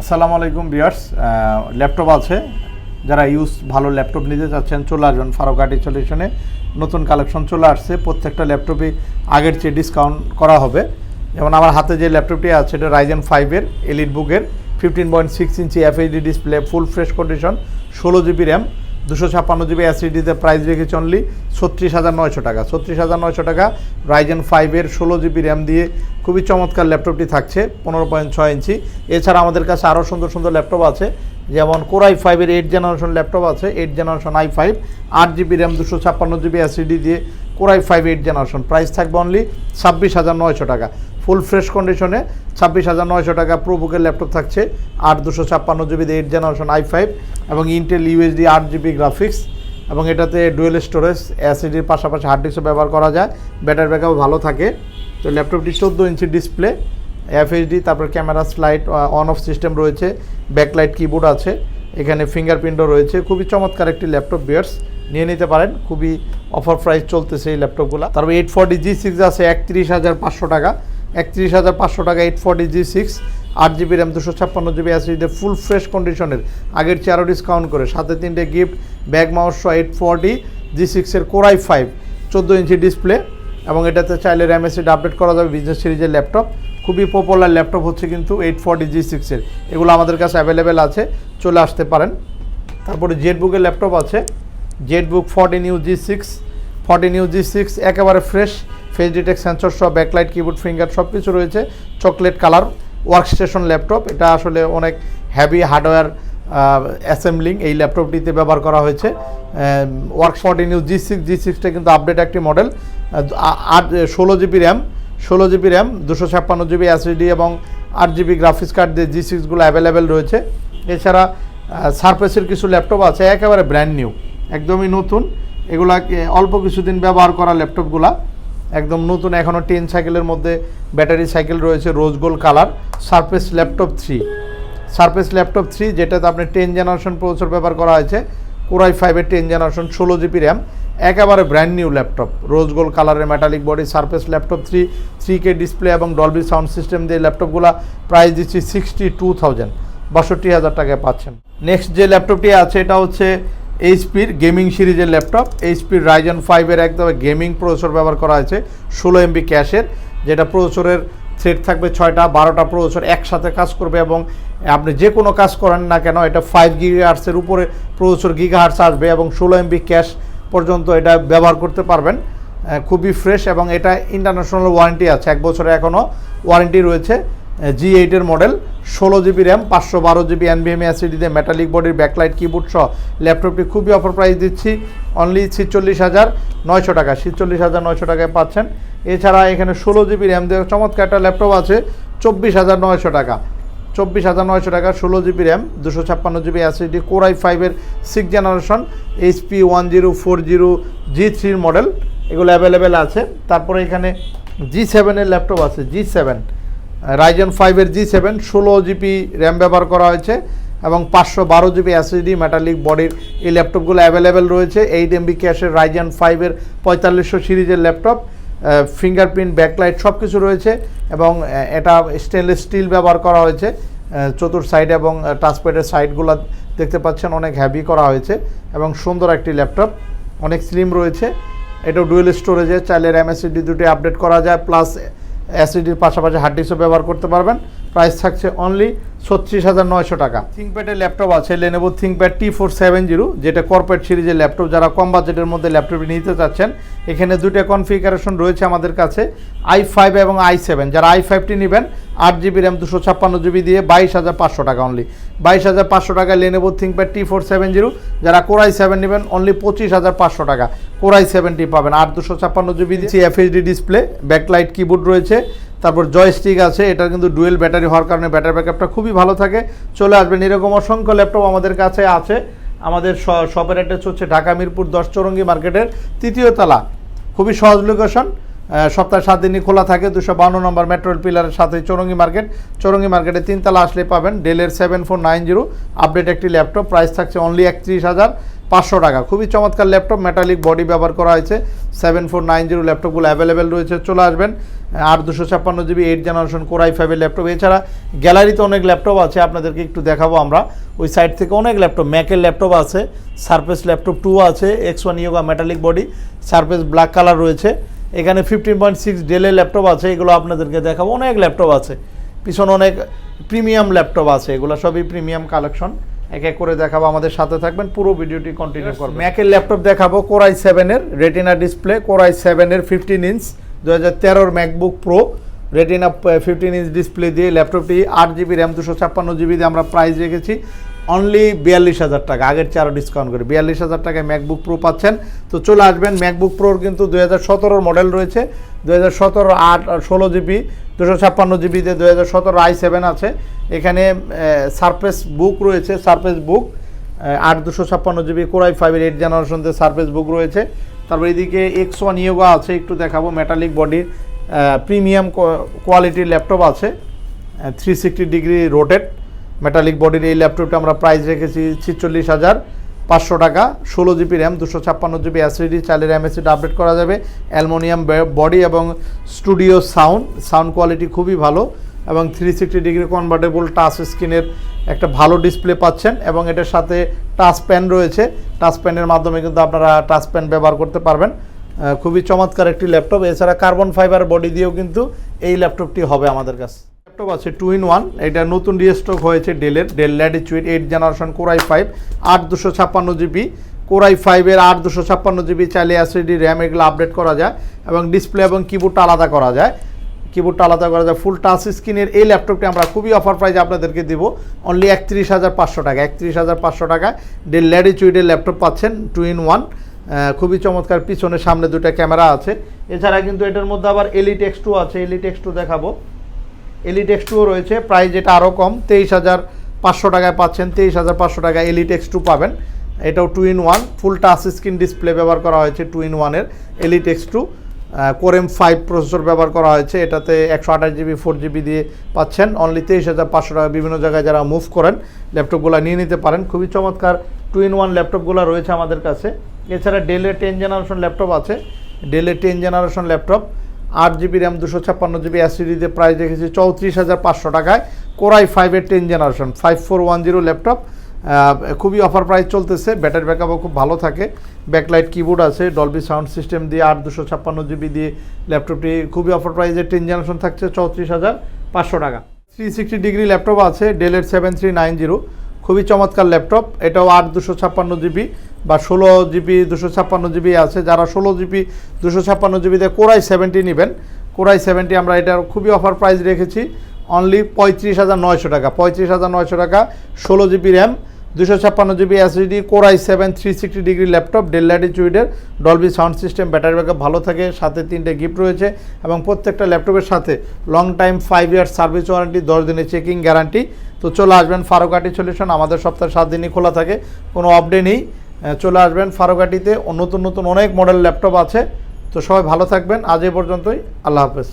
আসসালামু আলাইকুম বিয়ার্স ল্যাপটপ আছে। যারা ইউজ ভালো ল্যাপটপ নিতে চাচ্ছেন, চলে আসবেন ফারোকাটি সলিউশনে নতুন কালেকশন চলে আসছে, প্রত্যেকটা ল্যাপটপে আগের চেয়ে ডিসকাউন্ট করা হবে। যেমন আমার হাতে যে ল্যাপটপটি আছে এটা রাইজেন ফাইভের এলিট বুকের fifteen point six inch FHD display full fresh condition ষোলো জিবি র্যাম দুশো ছাপ্পান্ন জিবি অ্যাসিডিতে প্রাইস রেখেছে অনলি ছত্রিশ হাজার নয়শো টাকা। ছত্রিশ হাজার নয়শো টাকা রাইজেন ফাইভের ষোলো জিবি র্যাম দিয়ে খুবই চমৎকার ল্যাপটপটি থাকছে, পনেরো পয়েন্ট ছয় ইঞ্চি। এছাড়া আমাদের কাছে আরও সুন্দর সুন্দর ল্যাপটপ আছে, যেমন কোরাই ফাইভের এইট জেনারেশন ল্যাপটপ আছে এইট জেনারেশন আই ফাইভ আট জিবি র্যাম দুশো ছাপ্পান্ন জিবি অ্যাসিডি দিয়ে core i five eight generation price থাকবে অনলি ছাব্বিশ হাজার নয়শো টাকা। ফুল ফ্রেশ কন্ডিশনে ছাব্বিশ হাজার নয়শো টাকা প্রোবুকের ল্যাপটপ থাকছে, আট দুশো ছাপ্পান্ন GB eight generation I five এবং ইন্টেল ইউএসডি আট জিবি গ্রাফিক্স এবং এটাতে ডুয়েল স্টোরেজ অ্যাসিডির পাশাপাশি হার্ড ডিস্কও ব্যবহার করা যায় ব্যাটারি ব্যাকআপ ভালো থাকে। তো ল্যাপটপটি চোদ্দ ইঞ্চি ডিসপ্লে এফএইচডি তারপর camera slide on off system রয়েছে ব্যাকলাইট কিবোর্ড আছে, এখানে ফিঙ্গারপ্রিন্টও রয়েছে। খুবই চমৎকার একটি ল্যাপটপ বিয়ার্স নিয়ে নিতে পারেন। খুবই অফার প্রাইস চলতেছে এই ল্যাপটপগুলো। তারপর এইট ফর্টি জি সিক্স আছে, একত্রিশ হাজার পাঁচশো টাকা। একত্রিশ হাজার পাঁচশো টাকা এইট ফর্টি জি সিক্স আট জিবি র্যাম দুশো ছাপ্পান্ন জিবি অ্যাসিডে ফুল ফ্রেশ কন্ডিশনের আগের চেয়ে আরও ডিসকাউন্ট করে। সাথে তিনটে gift bag mouse eight forty G সিক্সের কোরাই ফাইভ চোদ্দ ইঞ্চি ডিসপ্লে এবং এটাতে চাইলে র্যাম এসিড আপডেট করা যাবে বিজনেস সিরিজের ল্যাপটপ খুবই পপুলার ল্যাপটপ হচ্ছে কিন্তু এইট ফর্টি জি সিক্সের এগুলো আমাদের কাছে অ্যাভেলেবেল আছে, চলে আসতে পারেন। তারপরে জেড বুকের ল্যাপটপ আছে। Z book fourteen U G six fourteen U G six একেবারে ফ্রেশ ফেস ডিটেক্ট সেন্সর সহ ব্যাকলাইট কিবোর্ড ফিঙ্গার সব কিছু রয়েছে। চকলেট কালার ওয়ার্কস্টেশন ল্যাপটপ এটা আসলে অনেক হ্যাভি হার্ডওয়্যার অ্যাসেম্বলিং এই ল্যাপটপটিতে ব্যবহার করা হয়েছে। Work fourteen U G six G সিক্সটা কিন্তু আপডেট একটি মডেল আট, ষোলো জিবি র্যাম ষোলো জিবি র্যাম দুশো ছাপ্পান্ন জিবি অ্যাসিডি এবং আট জিবি গ্রাফিক্স কার্ড দিয়ে জি সিক্সগুলো অ্যাভেলেবেল রয়েছে। এছাড়া সারফেসের কিছু ল্যাপটপ আছে, একেবারে ব্র্যান্ড নিউ একদমই নতুন। এগুলাকে অল্প কিছুদিন ব্যবহার করা ল্যাপটপগুলা একদম নতুন এখনও টেন সাইকেলের মধ্যে ব্যাটারি সাইকেল রয়েছে rose gold colour surface laptop three surface laptop three যেটাতে আপনি টেন জেনারেশন প্রসেসর ব্যবহার করা হয়েছে কোরাই ফাইভের টেন জেনারেশন ষোলো জিবি র্যাম একেবারে brand new laptop rose gold কালারের metallic body Surface laptop three three K display এবং ডলবি সাউন্ড সিস্টেম দিয়ে ল্যাপটপগুলো প্রাইস দিচ্ছি সিক্সটি টু থাউজেন্ড বাষট্টি হাজার টাকায় পাচ্ছেন। নেক্সট যে ল্যাপটপটি আছে, এটা হচ্ছে এইচপির গেমিং সিরিজের ল্যাপটপ, এইচপির রাইজন ফাইভের একদম গেমিং প্রসেসর ব্যবহার করা হয়েছে ষোলো এমবি ক্যাশের, যেটা প্রসেসরের থ্রেড থাকবে ছয়টা, বারোটা প্রসেসর একসাথে কাজ করবে এবং আপনি যে কোনো কাজ করেন না কেন, এটা ফাইভ গিগাহার্সের উপরে প্রসেসর গিগাহার্স আসবে এবং ষোলো এমবি ক্যাশ পর্যন্ত এটা ব্যবহার করতে পারবেন। খুবই ফ্রেশ এবং এটা ইন্টারন্যাশনাল ওয়ারেন্টি আছে, এক বছরে এখনও ওয়ারেন্টি রয়েছে। জি এইটের মডেল ষোলো জিবি র্যাম পাঁচশো বারো জিবি এনভিএম অ্যাসিডিতে মেটালিক বডির ব্যাকলাইট কিবোর্ড সহ ল্যাপটপটি খুবই অফার প্রাইস দিচ্ছি। অনলি ছিচল্লিশ হাজার নয়শো টাকা, ছিচল্লিশ হাজার নয়শো টাকায় পাচ্ছেন। এছাড়া এখানে ষোলো জিবি র্যাম দিয়ে চমৎকার একটা ল্যাপটপ আছে, চব্বিশ হাজার নয়শো টাকা। চব্বিশ হাজার নয়শো টাকা, ষোলো জিবি র্যাম দুশো ছাপ্পান্ন জিবি অ্যাসিডি কোরাই ফাইভের six generation HP one zero four zero G থ্রির মডেল এগুলো অ্যাভেলেবেল আছে। তারপরে এখানে জি সেভেনের ল্যাপটপ আছে জি সেভেন রাইজন ফাইভের জি সেভেন ষোলো জিবি র্যাম ব্যবহার করা হয়েছে এবং পাঁচশো বারো জিবি অ্যাসিডি মেটালিক বডির এই ল্যাপটপগুলো অ্যাভেলেবেল রয়েছে। এইট এমবি ক্যাশের রাইজন ফাইভের পঁয়তাল্লিশশো সিরিজের ল্যাপটপ ফিঙ্গারপ্রিন্ট ব্যাকলাইট সব কিছু রয়েছে এবং এটা স্টেনলেস স্টিল ব্যবহার করা হয়েছে। চতুর সাইড এবং টাচপ্যাডের সাইডগুলো দেখতে পাচ্ছেন অনেক হ্যাভি করা হয়েছে এবং সুন্দর একটি ল্যাপটপ, অনেক স্লিম রয়েছে। এটাও ডুয়েল স্টোরেজে চাইলে র্যাম এসিডি দুটি আপডেট করা যায় প্লাস অ্যাসিডির পাশাপাশি হার্ড ডিস্কও ব্যবহার করতে পারবেন। প্রাইস থাকছে অনলি ছত্রিশ হাজার নয়শো টাকা। থিঙ্কপ্যাডের ল্যাপটপ আছে Lenovo ThinkPad T four seven zero যেটা কর্পোরেট সিরিজের ল্যাপটপ যারা কম বাজেটের মধ্যে ল্যাপটপটি নিতে চাচ্ছেন এখানে দুটো কনফিগারেশন রয়েছে আমাদের কাছে আই ফাইভ এবং আই সেভেন যারা আই ফাইভটি নেবেন আট জিবি র্যাম দুশো ছাপ্পান্ন জিবি দিয়ে বাইশ হাজার পাঁচশো টাকা অনলি বাইশ হাজার পাঁচশো টাকা Lenovo ThinkPad T four seven zero যারা কোরাই সেভেন নেবেন অনলি পঁচিশ হাজার পাঁচশো টাকা। কোরাই সেভেনটি পাবেন আট দুশো ছাপ্পান্ন জিবি দিচ্ছি এফএইচডি ডিসপ্লে ব্যাকলাইট কিবোর্ড রয়েছে তারপর জয়স্টিক আছে, এটা কিন্তু ডুয়েল ব্যাটারি হওয়ার কারণে ব্যাটারি ব্যাকআপটা খুবই ভালো থাকে। চলে আসবেন, এরকম অসংখ্য ল্যাপটপ আমাদের কাছে আছে। আমাদের শপের অ্যাড্রেস হচ্ছে ঢাকা মিরপুর দশ চৌরঙ্গি মার্কেটের তৃতীয় তলা। খুবই সহজ লোকেশন সপ্তাহে সাত দিনই খোলা থাকে, দুশো বান্ন নম্বর মেট্রোল পিলারের সাথে চৌরঙ্গি মার্কেট। চৌরঙ্গি মার্কেটে তিনতলা আসলে পাবেন ডেলের seven four nine zero update একটি ল্যাপটপ প্রাইস থাকছে অনলি একত্রিশ হাজার পাঁচশো টাকা। খুবই চমৎকার ল্যাপটপ মেটালিক বডি ব্যবহার করা হয়েছে সেভেন ফোর নাইন জিরো ল্যাপটপগুলো অ্যাভেলেবেল রয়েছে, চলে আসবেন। আট দুশো ছাপ্পান্ন GB eight generation core i ফাইভের ল্যাপটপ এছাড়া গ্যালারিতে অনেক ল্যাপটপ আছে আপনাদেরকে একটু দেখাবো আমরা। ওই সাইড থেকে অনেক ল্যাপটপ ম্যাকের ল্যাপটপ আছে সারফেস ল্যাপটপ টু আছে X one Yoga metallic body surface black colour রয়েছে। এখানে ফিফটিন পয়েন্ট সিক্স ডেলের ল্যাপটপ আছে এগুলো আপনাদেরকে দেখাবো। অনেক ল্যাপটপ আছে। পিছনে অনেক প্রিমিয়াম ল্যাপটপ আছে এগুলো সবই প্রিমিয়াম কালেকশন এক এক করে দেখাবো আমাদের সাথে থাকবেন পুরো ভিডিওটি কন্টিনিউ করবেন। ম্যাকের ল্যাপটপ দেখাবো কোরাই সেভেনের রেটিনা ডিসপ্লে কোরাই সেভেনের ফিফটিন ইঞ্চ দু হাজার তেরোর MacBook Pro retina fifteen inch display দিয়ে ল্যাপটপটি আট জিবি র্যাম দুশো ছাপ্পান্ন জিবি দিয়ে আমরা প্রাইস রেখেছি। অনলি বিয়াল্লিশ হাজার টাকা, আগের চেয়ে আরও ডিসকাউন্ট করে। বিয়াল্লিশ হাজার টাকায় ম্যাকবুক প্রো পাচ্ছেন। তো চলে আসবেন ম্যাকবুক প্রোর কিন্তু দুই হাজার সতেরোর মডেল রয়েছে। দু হাজার সতেরো আট ষোলো জিবি দুশো ছাপ্পান্ন জিবিতে দু হাজার সতেরো আই সেভেন আছে। এখানে সারফেস বুক রয়েছে সারফেস বুক আট দুশো ছাপ্পান্ন জিবি কোরাই ফাইভের এইট জেনারেশনতে সারফেস বুক রয়েছে। তারপর এদিকে এক্স ওয়ান ইয়োগা আছে, একটু দেখাবো মেটালিক বডির প্রিমিয়াম কোয়ালিটির ল্যাপটপ আছে three sixty degree rotate metallic বডির এই ল্যাপটপটা আমরা প্রাইস রেখেছি ছিচল্লিশ হাজার পাঁচশো টাকা, ষোলো জিবি র্যাম দুশো ছাপ্পান্ন জিবি অ্যাসিডি চালের র্যাম এসিড আপডেট করা যাবে, অ্যালমোনিয়াম বডি এবং স্টুডিও সাউন্ড সাউন্ড কোয়ালিটি খুবই ভালো। এবং three sixty degree convertible touch স্ক্রিনের একটা ভালো ডিসপ্লে পাচ্ছেন এবং এটার সাথে টাচ প্যান রয়েছে। টাচ প্যানের মাধ্যমে কিন্তু আপনারা টাচ প্যান ব্যবহার করতে পারবেন। খুবই চমৎকার একটি ল্যাপটপ এছাড়া কার্বন ফাইবার বডি দিয়েও কিন্তু এই ল্যাপটপটি হবে আমাদের কাছে। ল্যাপটপ আছে টু ইন ওয়ান এটা নতুন রিস্টক হয়েছে ডেলের Dell Latitude eight generation core i five আট দুশো ছাপ্পান্ন জিবি কোরাই ফাইভের আট দুশো ছাপ্পান্ন জিবি চাইলে অ্যাসিডি র্যাম এগুলো আপডেট করা যায় এবং ডিসপ্লে এবং কিবোর্ডটা আলাদা করা যায়। কিবোর্ডটা আলাদা করা যায়। ফুল টাচ স্ক্রিনের এই ল্যাপটপটি আমরা খুবই অফার প্রাইজে আপনাদেরকে দিব। অনলি একত্রিশ হাজার পাঁচশো টাকা। একত্রিশ হাজার পাঁচশো টাকা ডেল ল্যাডিচুইডের ল্যাপটপ পাচ্ছেন টু ইন ওয়ান খুবই চমৎকার। পিছনে সামনে দুটো ক্যামেরা আছে। এছাড়া কিন্তু এটার মধ্যে আবার এলিট এক্স টু আছে। এলিট এক্স টু দেখাবো। এলিট এক্স টুও রয়েছে। প্রাইস এটা আরও কম, তেইশ হাজার পাঁচশো টাকায় পাচ্ছেন। তেইশ হাজার পাঁচশো টাকায় এলিট এক্স টু পাবেন। এটাও two in one full touch screen display ব্যবহার করা হয়েছে টু ইন ওয়ানের elite X two core i five processor ব্যবহার করা হয়েছে। এটাতে একশো আঠাশ জিবি ফোর জিবি দিয়ে পাচ্ছেন। অনলি তেইশ হাজার পাঁচশো টাকা বিভিন্ন জায়গায় যারা মুভ করেন ল্যাপটপগুলো নিয়ে নিতে পারেন। খুবই চমৎকার টু ইন ওয়ান ল্যাপটপগুলো রয়েছে আমাদের কাছে। এছাড়া ডেলের টেন জেনারেশন ল্যাপটপ আছে। ডেলের টেন জেনারেশন ল্যাপটপ আট জিবি র্যাম দুশো ছাপ্পান্ন জিবি অ্যাসিডিতে প্রাইস রেখেছি চৌত্রিশ হাজার পাঁচশো টাকায়। কোরাই ফাইভের ten generation five four one zero laptop খুবই অফার প্রাইস চলতেছে ব্যাটারি ব্যাকআপও খুব ভালো থাকে। ব্যাকলাইট কিবোর্ড আছে ডলবি সাউন্ড সিস্টেম দিয়ে আট দুশো ছাপ্পান্ন জিবি দিয়ে ল্যাপটপটি খুবই অফার প্রাইসে টেন জেনারেশন থাকছে, চৌত্রিশ হাজার পাঁচশো টাকা। থ্রি সিক্সটি ডিগ্রি ল্যাপটপ আছে ডেলের সেভেন থ্রি নাইন জিরো খুবই চমৎকার ল্যাপটপ এটাও আট দুশো ছাপ্পান্ন জিবি বা ষোলো জিবি দুশো ছাপ্পান্ন জিবি আছে। যারা ষোলো জিবি দুশো ছাপ্পান্ন জিবিতে কোরাই সেভেন্টি নেবেন কোরাই সেভেন্টি আমরা এটার খুবই অফার প্রাইস রেখেছি। অনলি পঁয়ত্রিশ হাজার নয়শো টাকা, পঁয়ত্রিশ হাজার নয়শো টাকা, ষোলো জিবি র্যাম দুশো ছাপ্পান্ন GB SSD core i seven three sixty degree laptop Dell ল্যাটিচুইডের Dolby sound system battery backup ভালো থাকে, সাথে তিনটে গিফট রয়েছে, এবং প্রত্যেকটা ল্যাপটপের সাথে long time five years service warranty দশ দিনের চেকিং গ্যারান্টি তো চলে আসবেন ফারুকাটি সলিউশন আমাদের সপ্তাহে সাত দিনই খোলা থাকে, কোনো আপডে নেই। চলে আসবেন ফারুকাটিতে নতুন নতুন অনেক মডেল ল্যাপটপ আছে। তো সবাই ভালো থাকবেন, আজ এ পর্যন্তই, আল্লাহ হাফেজ।